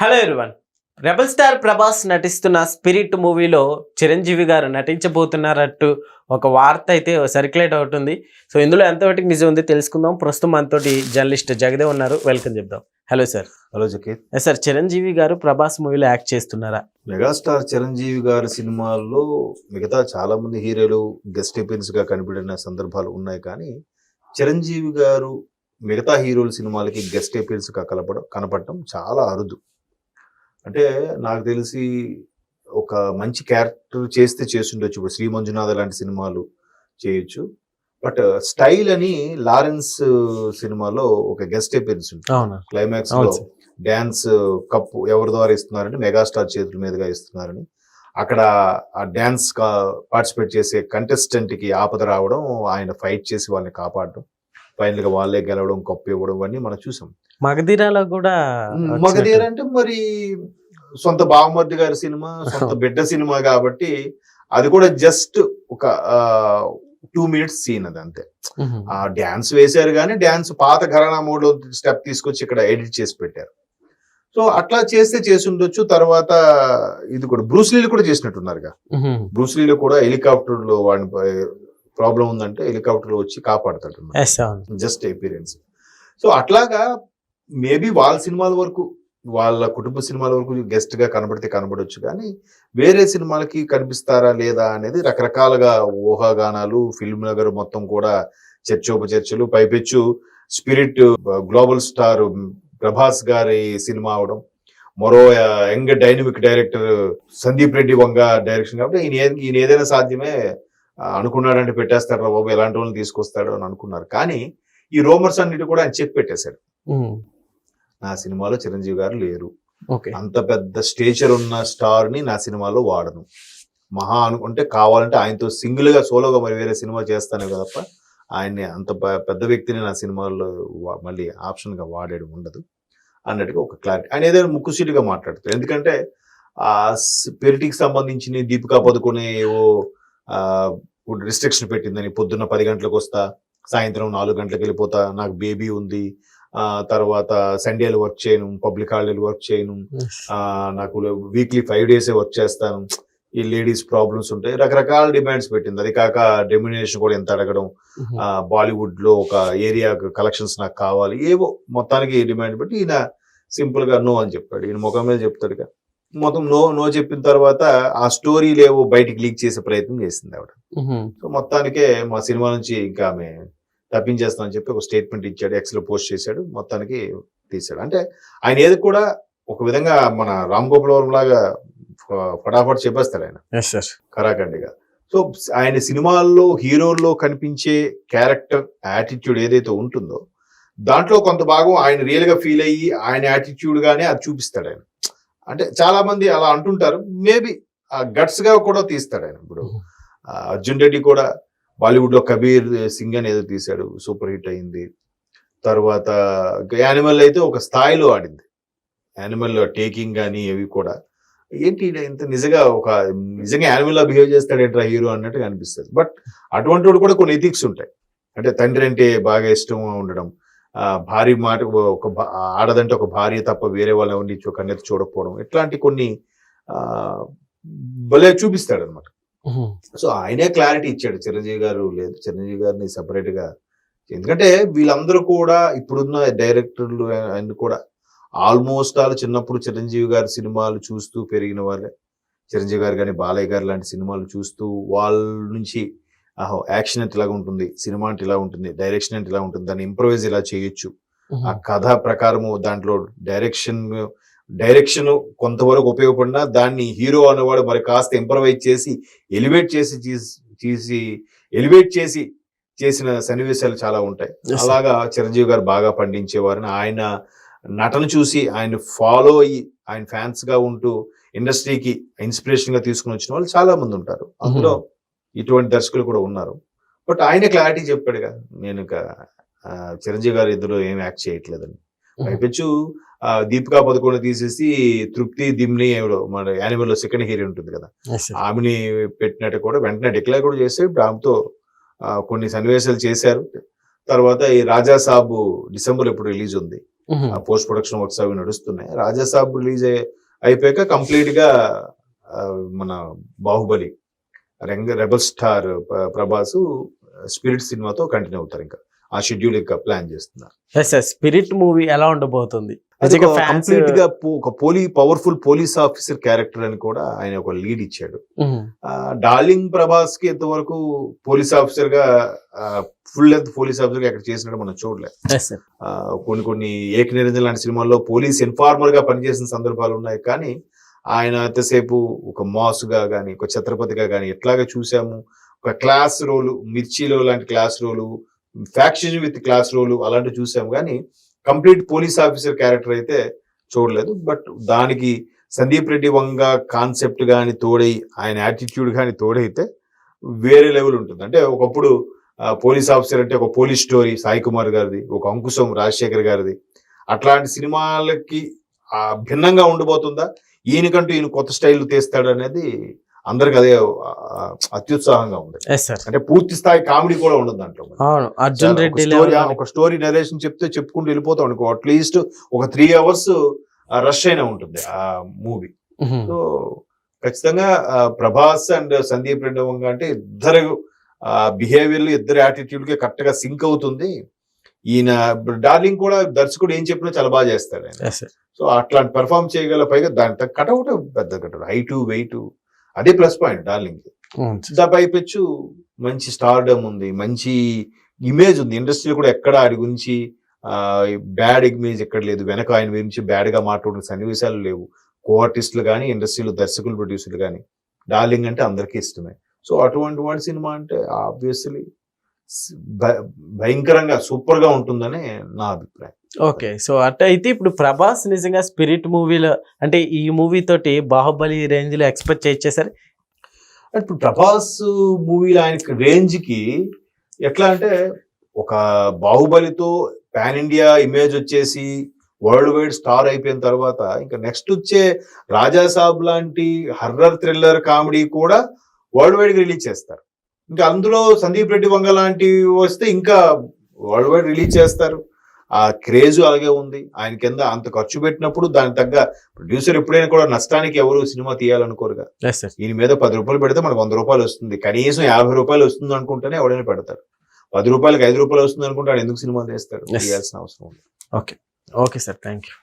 Hello everyone rebel star Prabhas నటిస్తున్న Spirit మూవీలో చిరంజీవి గారు నటించబోతున్నారట్టు ఒక వార్త అయితే సర్క్యులేట్ అవుతుంది. సో ఇందులో ఎంతవరకు నిజం ఉంది తెలుసుకుందాం. ప్రస్తుతం మనతోటి జర్నలిస్ట్ జగదేవ్ ఉన్నారు. వెల్కమ్ చెప్దాం. Hello sir hello Zakir sir Chiranjeevi garu Prabhas మూవీలో యాక్ట్ చేస్తున్నారా? మెగాస్టార్ చిరంజీవి గారి సినిమాల్లో మిగతా చాలా మంది హీరోలు గెస్ట్గా కనిపెట్టిన సందర్భాలు ఉన్నాయి కానీ చిరంజీవి గారు మిగతా హీరోల సినిమాలకి గెస్ట్గా కలపడం కనపడటం చాలా అరుదు. అంటే నాకు తెలిసి ఒక మంచి క్యారెక్టర్ చేస్తే చేస్తుండొచ్చు. ఇప్పుడు శ్రీ మంజునాథ లాంటి సినిమాలు చేయొచ్చు. బట్ స్టైల్ అని లారెన్స్ సినిమాలో ఒక గెస్ట్ అపీరెన్స్ ఉంటుంది. క్లైమాక్స్లో. డ్యాన్స్ కప్పు ఎవరి ద్వారా ఇస్తున్నారంటే మెగాస్టార్ చేతుల మీదుగా ఇస్తున్నారని. అక్కడ ఆ డ్యాన్స్ పార్టిసిపేట్ చేసే కంటెస్టెంట్కి ఆపద రావడం ఆయన ఫైట్ చేసి వాళ్ళని కాపాడడం ఫైనల్గా వాళ్ళే గెలవడం కప్పు ఇవ్వడం ఇవన్నీ మనం చూసాం. మగధీరాలో కూడా మగధీర అంటే మరి సొంత బావమర్ది గారి సినిమా సొంత బిడ్డ సినిమా కాబట్టి అది కూడా జస్ట్ ఒక టూ మినిట్స్ సీన్ అది అంతే. ఆ డ్యాన్స్ వేశారు కానీ డ్యాన్స్ పాత ఘరానా మోడ్లో స్టెప్ తీసుకొచ్చి ఇక్కడ ఎడిట్ చేసి పెట్టారు. సో అట్లా చేస్తే చేసి ఉండొచ్చు తర్వాత ఇది కూడా బ్రూస్లీలు కూడా చేసినట్టున్నారుగా. బ్రూస్లీలో కూడా హెలికాప్టర్లో వాడిని ప్రాబ్లం ఉందంటే హెలికాప్టర్లో వచ్చి కాపాడతాడు జస్ట్ ఎపీరియన్స్ సో అట్లాగా మేబీ వాళ్ళ సినిమాల వరకు వాళ్ళ కుటుంబ సినిమాల వరకు గెస్ట్గా కనబడితే కనబడొచ్చు కానీ వేరే సినిమాలకి కనిపిస్తారా లేదా అనేది రకరకాలుగా ఊహాగానాలు ఫిల్మ్ నగర్ మొత్తం కూడా చర్చోపచర్చలు. పైపెచ్చు స్పిరిట్ గ్లోబల్ స్టార్ ప్రభాస్ గారి సినిమా అవడం. మరో young dynamic director Sandeep Reddy Vanga direction కాబట్టి ఈయన ఈయన ఏదైనా సాధ్యమే అనుకున్నాడంటే పెట్టేస్తాడు రా బాబు ఎలాంటి వాళ్ళని తీసుకొస్తాడు అని అనుకున్నారు. కానీ ఈ రోమర్స్ అన్నిటి కూడా ఆయన చెప్పి పెట్టేశాడు. నా సినిమాలో చిరంజీవి గారు లేరు. ఓకే. అంత పెద్ద స్టేచర్ ఉన్న స్టార్ని నా సినిమాలో వాడను. మహా అనుకుంటే కావాలంటే ఆయనతో సింగిల్గా సోలోగా మరి వేరే సినిమా చేస్తానే తప్ప ఆయన్ని అంత పెద్ద వ్యక్తిని నా సినిమాల్లో మళ్ళీ ఆప్షన్గా వాడేది ఉండదు. అన్నట్టుగా ఒక క్లారిటీ. ఆయన ఏదైనా ముక్కుసీటుగా మాట్లాడతారు ఎందుకంటే ఆ పెరిటికి సంబంధించిన దీపికా పదుకునే ఏవో రిస్ట్రిక్షన్ పెట్టిందని పొద్దున్న పది గంటలకు వస్తా సాయంత్రం నాలుగు గంటలకు వెళ్ళిపోతా నాకు బేబీ ఉంది తర్వాత సండేలు వర్క్ చేయను పబ్లిక్ హాలిడేలు వర్క్ చేయను. ఆ నాకు వీక్లీ ఫైవ్ డేసే వర్క్ చేస్తాను. ఈ లేడీస్ ప్రాబ్లమ్స్ ఉంటాయి రకరకాల డిమాండ్స్ పెట్టింది. అది కాక డెమ్యునేషన్ కూడా ఎంత అడగడం. బాలీవుడ్లో ఒక ఏరియా కలెక్షన్స్ నాకు కావాలి. ఏవో మొత్తానికి డిమాండ్ పెట్టి ఈయన సింపుల్గా నో అని చెప్పాడు. ఈయన ముఖం మీద చెప్తాడు ఇక. మొత్తం నో నో చెప్పిన తర్వాత ఆ స్టోరీలు ఏవో బయటికి లీక్ చేసే ప్రయత్నం చేసింది ఆవిడ. సో మొత్తానికే మా సినిమా నుంచి ఇంకా ఆమె తప్పించేస్తామని చెప్పి ఒక స్టేట్మెంట్ ఇచ్చాడు ఎక్స్లో పోస్ట్ చేశాడు మొత్తానికి తీశాడు. అంటే ఆయన ఏది కూడా ఒక విధంగా మన రామ్ గోపాల్ లాగా ఫటాఫట్ చెప్పేస్తాడు ఆయన. కరాఖండిగా. సో ఆయన సినిమాల్లో హీరోల్లో కనిపించే క్యారెక్టర్ యాటిట్యూడ్ ఏదైతే ఉంటుందో దాంట్లో కొంత భాగం ఆయన రియల్గా ఫీల్ అయ్యి ఆయన యాటిట్యూడ్ గానే అది చూపిస్తాడు ఆయన. అంటే చాలా మంది అలా అంటుంటారు. మేబీ ఆ గట్స్గా కూడా తీస్తాడు ఆయన ఇప్పుడు. ఆ, అర్జున్ రెడ్డి కూడా బాలీవుడ్లో కబీర్ సింగ్ అని ఏదో తీశాడు సూపర్ హిట్ అయింది. తర్వాత యానిమల్ అయితే ఒక స్థాయిలో ఆడింది. యానిమల్ టేకింగ్ కానీ అవి కూడా. ఏంటి ఇంత నిజంగా ఒక నిజంగా యానిమల్లా బిహేవ్ చేస్తాడేంట్రా హీరో అన్నట్టుగా అనిపిస్తుంది. బట్ అటువంటి వాడు కూడా కొన్ని ఎథిక్స్ ఉంటాయి. అంటే తండ్రి అంటే బాగా ఇష్టం ఉండడం. భార్య మాట ఒక భా- ఆడదంటే ఒక భార్య తప్ప వేరే వాళ్ళ ఉండి కన్నెత్తి చూడకపోవడం. ఇట్లాంటి కొన్ని భలే చూపిస్తాడు అనమాట సో ఆయనే క్లారిటీ ఇచ్చాడు. చిరంజీవి గారు లేదు. చిరంజీవి గారిని సెపరేట్గా. ఎందుకంటే వీళ్ళందరూ కూడా ఇప్పుడున్న డైరెక్టర్లు ఆయన కూడా ఆల్మోస్ట్ ఆల్ చిన్నప్పుడు చిరంజీవి గారి సినిమాలు చూస్తూ పెరిగిన వాళ్ళే. చిరంజీవి గారు కానీ బాలయ్య గారు లాంటి సినిమాలు చూస్తూ వాళ్ళ నుంచి ఆహో యాక్షన్ అంటే ఇలా ఉంటుంది. సినిమా అంటే ఇలా ఉంటుంది. డైరెక్షన్ అంటే ఇలా ఉంటుంది. దాన్ని ఇంప్రవైజ్ ఇలా చేయొచ్చు. ఆ. కథ ప్రకారము దాంట్లో డైరెక్షన్ డైరెక్షన్ కొంతవరకు ఉపయోగపడినా దాన్ని హీరో అనేవాడు మరి కాస్త ఇంప్రవైజ్ చేసి ఎలివేట్ చేసి తీసి ఎలివేట్ చేసి చేసిన సన్నివేశాలు చాలా ఉంటాయి. అలాగా చిరంజీవి గారు బాగా పండించేవారని ఆయన నటన చూసి ఆయన ఫాలో అయ్యి ఆయన ఫ్యాన్స్గా ఉంటూ ఇండస్ట్రీకి ఇన్స్పిరేషన్గా తీసుకుని వచ్చిన వాళ్ళు చాలా మంది ఉంటారు. అందులో ఇటువంటి దర్శకులు కూడా ఉన్నారు. బట్ ఆయన క్లారిటీ చెప్పాడుగా నేను ఇక చిరంజీవి గారు ఇద్దరు ఏం యాక్ట్ చేయట్లేదని. పైపెచ్చు దీపికా పదుకొని తీసేసి తృప్తి దిమ్ని మన యానిమల్లో సెకండ్ హీరో ఉంటుంది కదా. ఆమెని పెట్టినట్టు కూడా వెంటనే డిక్లేర్ కూడా చేస్తే ఇప్పుడు ఆమెతో కొన్ని సన్నివేశాలు చేశారు. తర్వాత ఈ రాజా సాబు డిసెంబర్ ఇప్పుడు రిలీజ్ ఉంది. పోస్ట్ ప్రొడక్షన్ వర్క్స్ అవి నడుస్తున్నాయి. రాజాసాబ్ రిలీజ్ అయిపోయాక కంప్లీట్గా మన బాహుబలి రంగ రెబల్ స్టార్ ప్ర- ప్రభాస్ స్పిరిట్ సినిమాతో కంటిన్యూ అవుతారు ఇంకా. ఆ షెడ్యూల్ ఇంకా ప్లాన్ చేస్తున్నారు. స్పిరిట్ మూవీ ఎలా ఉండబోతుంది? కంప్లీట్గా ఒక పోలీ పవర్ఫుల్ పోలీస్ ఆఫీసర్ క్యారెక్టర్ అని కూడా ఆయన ఒక లీడ్ ఇచ్చాడు. డార్లింగ్ ప్రభాస్కి ఇంతవరకు పోలీస్ ఆఫీసర్గా ఫుల్ లెంత్ పోలీస్ ఆఫీసర్గా అక్కడ చేసినట్టు మనం చూడలేదు. కొన్ని కొన్ని ఏక నిరంజన్ లాంటి సినిమాల్లో పోలీస్ ఇన్ఫార్మర్గా పనిచేసిన సందర్భాలు ఉన్నాయి. కానీ ఆయన ఎంతసేపు ఒక మాసుగా గాని ఒక ఛత్రపతిగా గాని ఎట్లాగా చూసాము? ఒక క్లాస్ రోలు మిర్చిలో లాంటి class role faction with class role అలాంటివి చూసాము. కానీ కంప్లీట్ పోలీస్ ఆఫీసర్ క్యారెక్టర్ అయితే చూడలేదు బట్ దానికి సందీప్ రెడ్డి వంగ కాన్సెప్ట్ కానీ తోడై ఆయన యాటిట్యూడ్ కానీ తోడైతే వేరే లెవెల్ ఉంటుంది. అంటే ఒకప్పుడు పోలీస్ ఆఫీసర్ అంటే ఒక పోలీస్ స్టోరీ సాయి కుమార్ గారిది ఒక అంకుశం రాజశేఖర్ గారిది. అట్లాంటి సినిమాలకి భిన్నంగా ఉండబోతుందా? ఈయనకంటూ ఈయన కొత్త స్టైల్ తీస్తాడు అనేది అందరికి అదే అత్యుత్సాహంగా ఉంది. అంటే పూర్తి స్థాయి కామెడీ కూడా ఉండదు దాంట్లో. అవును. అర్జున్ రెడ్డి ఒక స్టోరీ నరేషన్ చెప్తే చెప్పుకుంటూ వెళ్ళిపోతాం అనుకో అట్లీస్ట్ ఒక త్రీ అవర్స్ రష్ అయినా ఉంటుంది ఆ మూవీ. సో ఖచ్చితంగా ఆ, ప్రభాస్ అండ్ సందీప్ రెడ్డి అంటే ఇద్దరు బిహేవియర్ ఇద్దరు యాటిట్యూడ్కి కరెక్ట్గా సింక్ అవుతుంది. ఈయన డార్లింగ్ కూడా దర్శకుడు ఏం చెప్పినా చాలా బాగా చేస్తాడు సో అట్లాంటి పెర్ఫామ్ చేయగల పైగా దాంట్లో కటౌట్ పెద్ద కటౌట్ హైట్ వెయిట్ అదే ప్లస్ పాయింట్ డార్లింగ్. పైపెచ్చు మంచి స్టార్డమ్ ఉంది మంచి ఇమేజ్ ఉంది. ఇండస్ట్రీలో కూడా ఎక్కడ ఆడి గురించి బ్యాడ్ ఇమేజ్ ఎక్కడ లేదు. వెనక ఆయన గురించి బ్యాడ్గా మాట్లాడిన సన్నివేశాలు లేవు. కో ఆర్టిస్టులు కానీ ఇండస్ట్రీలో దర్శకులు ప్రొడ్యూసర్లు కానీ డార్లింగ్ అంటే అందరికీ ఇష్టమే. సో అటువంటి వాడి సినిమా అంటే ఆబ్వియస్లీ భయంకరంగా సూపర్గా ఉంటుందని నా అభిప్రాయం. ఓకే. సో అట్ట అయితే ఇప్పుడు ప్రభాస్ నిజంగా స్పిరిట్ మూవీలో అంటే ఈ మూవీ తోటి బాహుబలి రేంజ్లో ఎక్స్పెక్ట్ చేసేసారు? ఇప్పుడు ప్రభాస్ మూవీలో ఆయనకి రేంజ్కి ఎట్లా అంటే ఒక బాహుబలితో పాన్ ఇండియా ఇమేజ్ వచ్చేసి వరల్డ్ వైడ్ స్టార్ అయిపోయిన తర్వాత ఇంకా నెక్స్ట్ వచ్చే రాజా సాబ్ లాంటి హర్రర్ థ్రిల్లర్ కామెడీ కూడా వరల్డ్ వైడ్ రిలీజ్ చేస్తారు. ఇంకా అందులో సందీప్ రెడ్డి వంగ లాంటివి వస్తే ఇంకా వరల్డ్ వైడ్ రిలీజ్ చేస్తారు. ఆ క్రేజ్ అలాగే ఉంది. ఆయన కింద అంత ఖర్చు పెట్టినప్పుడు దానికి తగ్గ ప్రొడ్యూసర్ ఎప్పుడైనా కూడా నష్టానికి ఎవరు సినిమా తీయాలనుకోరుగా. దీని మీద పది రూపాయలు పెడితే మనకు వంద రూపాయలు వస్తుంది. కనీసం యాభై రూపాయలు వస్తుంది అనుకుంటేనే ఎవడైనా పెడతాడు. పది రూపాయలకి ఐదు రూపాయలు వస్తుంది అనుకుంటే ఎందుకు సినిమా తీస్తాడు? Yes. తీయాల్సిన అవసరం ఉంది. Okay sir thank you